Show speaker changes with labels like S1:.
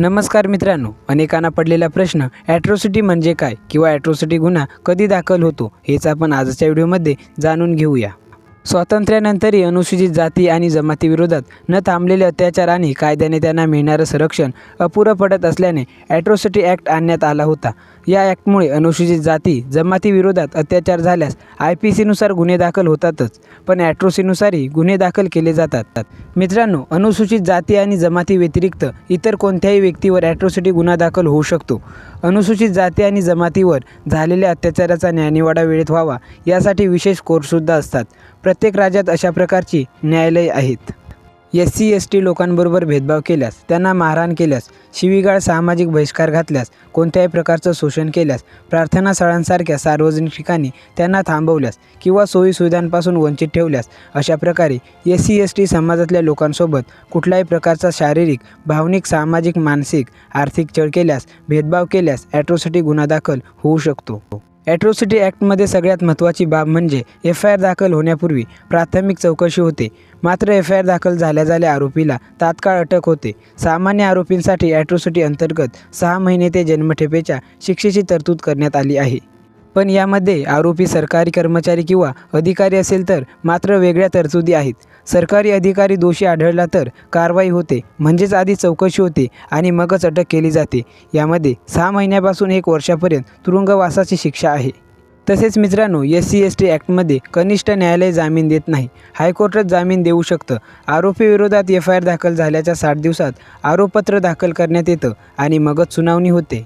S1: नमस्कार मित्रांनो अनेकांना पडलेला प्रश्न ॲट्रॉसिटी म्हणजे काय किंवा ॲट्रॉसिटी गुन्हा कधी दाखल होतो हेच आपण आजच्या व्हिडिओमध्ये जाणून घेऊया. स्वातंत्र्यानंतरही अनुसूचित जाती आणि जमातीविरोधात न थांबलेले अत्याचार आणि कायद्याने त्यांना मिळणारं संरक्षण अपुरं पडत असल्याने ॲट्रॉसिटी ॲक्ट आणण्यात आला होता. या ॲक्टमुळे अनुसूचित जाती जमातीविरोधात अत्याचार झाल्यास आय पी सीनुसार गुन्हे दाखल होतातच पण ॲट्रोसीनुसारही गुन्हे दाखल केले जातात. मित्रांनो अनुसूचित जाती आणि जमाती व्यतिरिक्त इतर कोणत्याही व्यक्तीवर ॲट्रोसिटी गुन्हा दाखल होऊ शकतो. अनुसूचित जाती आणि जमातीवर झालेल्या अत्याचाराचा न्यायनिवाडा वेळेत व्हावा यासाठी विशेष कोर्टसुद्धा असतात. प्रत्येक राज्यात अशा प्रकारची न्यायालये आहेत. एस सी एस टी लोकांबरोबर भेदभाव केल्यास त्यांना मारहाण केल्यास शिवीगाळ सामाजिक बहिष्कार घातल्यास कोणत्याही प्रकारचं शोषण केल्यास प्रार्थनास्थळांसारख्या सार्वजनिक ठिकाणी त्यांना थांबवल्यास किंवा सोयीसुविधांपासून वंचित ठेवल्यास अशा प्रकारे एस सी एस टी समाजातल्या लोकांसोबत कुठल्याही प्रकारचा शारीरिक भावनिक सामाजिक मानसिक आर्थिक छळ केल्यास भेदभाव केल्यास ॲट्रोसिटी गुन्हा दाखल होऊ शकतो. ॲट्रोसिटी ॲक्टमध्ये सगळ्यात महत्त्वाची बाब म्हणजे एफ आय आर दाखल होण्यापूर्वी प्राथमिक चौकशी होते. मात्र एफ आय आर दाखल झाल्या झाल्या आरोपीला तात्काळ अटक होते. सामान्य आरोपींसाठी ॲट्रोसिटी अंतर्गत सहा महिने ते जन्मठेपेच्या शिक्षेची तरतूद करण्यात आली आहे. पण यामध्ये आरोपी सरकारी कर्मचारी किंवा अधिकारी असेल तर मात्र वेगळ्या तरतुदी आहेत. सरकारी अधिकारी दोषी आढळला तर कारवाई होते म्हणजेच आधी चौकशी होते आणि मगच अटक केली जाते. यामध्ये सहा महिन्यापासून एक वर्षापर्यंत तुरुंगवासाची शिक्षा आहे. तसेच मित्रांनो एस सी एस टी ॲक्टमध्ये कनिष्ठ न्यायालय जामीन देत नाही. हायकोर्टच जामीन देऊ शकतं. आरोपीविरोधात एफ आय आर दाखल झाल्याच्या साठ दिवसात आरोपपत्र दाखल करण्यात येतं आणि मगच सुनावणी होते.